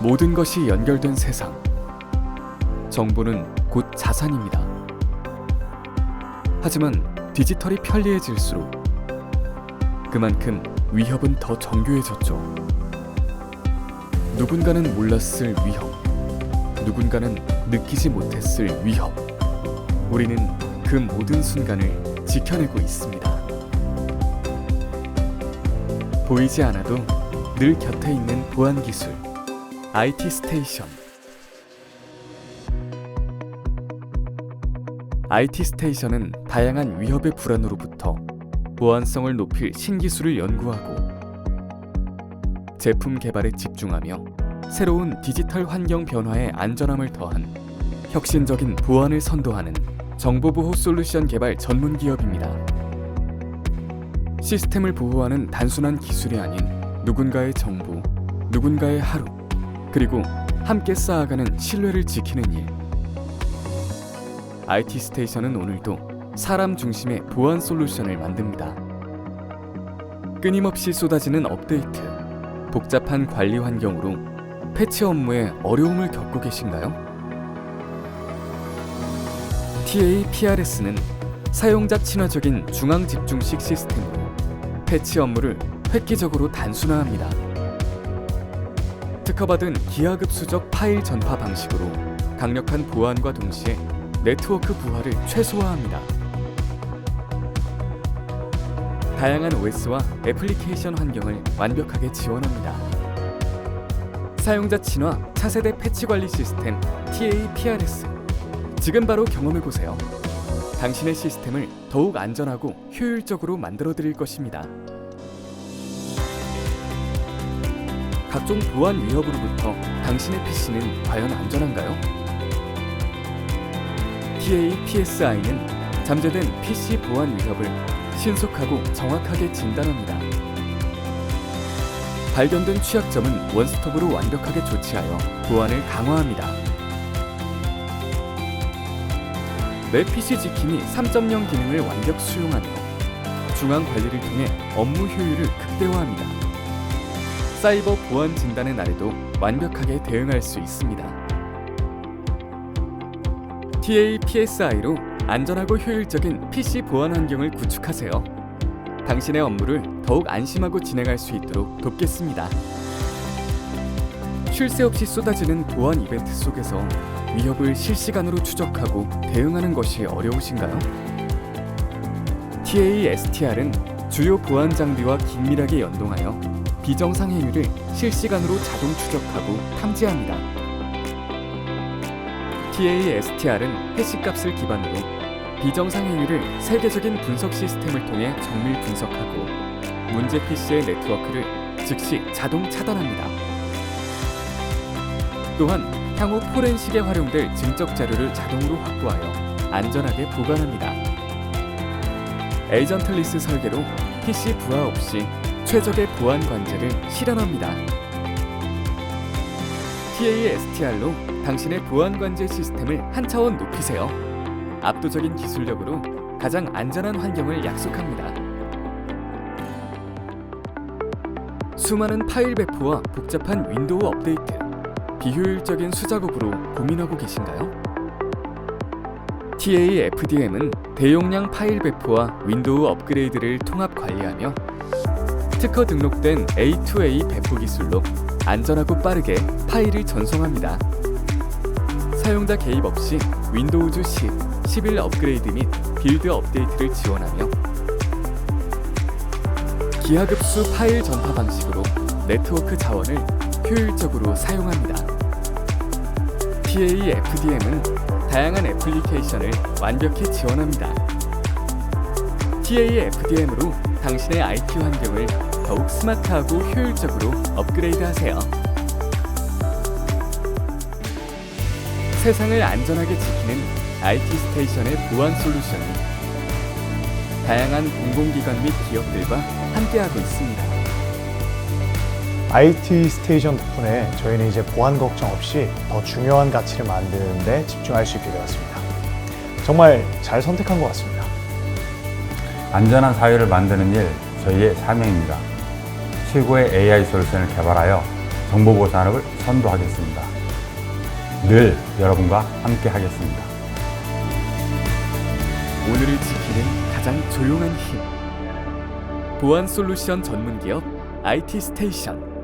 모든 것이 연결된 세상. 정보는 곧 자산입니다. 하지만 디지털이 편리해질수록 그만큼 위협은 더 정교해졌죠. 누군가는 몰랐을 위협, 누군가는 느끼지 못했을 위협. 우리는 그 모든 순간을 지켜내고 있습니다. 보이지 않아도 늘 곁에 있는 보안 기술 IT 스테이션 IT 스테이션은 다양한 위협의 불안으로부터 보안성을 높일 신기술을 연구하고 제품 개발에 집중하며 새로운 디지털 환경 변화에 안전함을 더한 혁신적인 보안을 선도하는 정보보호 솔루션 개발 전문 기업입니다. 시스템을 보호하는 단순한 기술이 아닌 누군가의 정보, 누군가의 하루, 그리고 함께 쌓아가는 신뢰를 지키는 일. IT 스테이션은 오늘도 사람 중심의 보안 솔루션을 만듭니다. 끊임없이 쏟아지는 업데이트, 복잡한 관리 환경으로 패치 업무에 어려움을 겪고 계신가요? TA PRS는 사용자 친화적인 중앙 집중식 시스템으로 패치 업무를 획기적으로 단순화합니다. 특허받은 기하급수적 파일 전파 방식으로 강력한 보안과 동시에 네트워크 부하를 최소화합니다. 다양한 OS와 애플리케이션 환경을 완벽하게 지원합니다. 사용자 친화 차세대 패치 관리 시스템 TA PRS 지금 바로 경험해 보세요. 당신의 시스템을 더욱 안전하고 효율적으로 만들어 드릴 것입니다. 각종 보안 위협으로부터 당신의 PC는 과연 안전한가요? TA PSI는 잠재된 PC 보안 위협을 신속하고 정확하게 진단합니다. 발견된 취약점은 원스톱으로 완벽하게 조치하여 보안을 강화합니다. 내 PC 지킴이 3.0 기능을 완벽 수용하며 중앙 관리를 통해 업무 효율을 극대화합니다. 사이버 보안 진단의 날에도 완벽하게 대응할 수 있습니다. TA PSI로 안전하고 효율적인 PC 보안 환경을 구축하세요. 당신의 업무를 더욱 안심하고 진행할 수 있도록 돕겠습니다. 쉴 새 없이 쏟아지는 보안 이벤트 속에서 위협을 실시간으로 추적하고 대응하는 것이 어려우신가요? TA STR은 주요 보안 장비와 긴밀하게 연동하여 비정상 행위를 실시간으로 자동 추적하고 탐지합니다. TA STR은 해시 값을 기반으로 비정상 행위를 세계적인 분석 시스템을 통해 정밀 분석하고 문제 PC의 네트워크를 즉시 자동 차단합니다. 또한 향후 포렌식에 활용될 증적 자료를 자동으로 확보하여 안전하게 보관합니다. 에이전틀리스 설계로 PC 부하 없이 최적의 보안 관제를 실현합니다. TA STR로 당신의 보안 관제 시스템을 한 차원 높이세요. 압도적인 기술력으로 가장 안전한 환경을 약속합니다. 수많은 파일 배포와 복잡한 윈도우 업데이트, 비효율적인 수작업으로 고민하고 계신가요? TA FDM은 대용량 파일 배포와 윈도우 업그레이드를 통합 관리하며 특허 등록된 A2A 배포 기술로 안전하고 빠르게 파일을 전송합니다. 사용자 개입 없이 윈도우즈 10, 11 업그레이드 및 빌드 업데이트를 지원하며 기하급수 파일 전파 방식으로 네트워크 자원을 효율적으로 사용합니다. TA FDM은 다양한 애플리케이션을 완벽히 지원합니다. TA FDM으로 당신의 IT 환경을 더욱 스마트하고 효율적으로 업그레이드하세요. 세상을 안전하게 지키는 IT 스테이션의 보안 솔루션이 다양한 공공기관 및 기업들과 함께하고 있습니다. IT 스테이션 덕분에 저희는 이제 보안 걱정 없이 더 중요한 가치를 만드는 데 집중할 수 있게 되었습니다. 정말 잘 선택한 것 같습니다. 안전한 사회를 만드는 일 저희의 사명입니다. 최고의 AI 솔루션을 개발하여 정보보호 산업을 선도하겠습니다. 늘 여러분과 함께 하겠습니다. 오늘을 지키는 가장 조용한 힘. 보안 솔루션 전문 기업 IT 스테이션.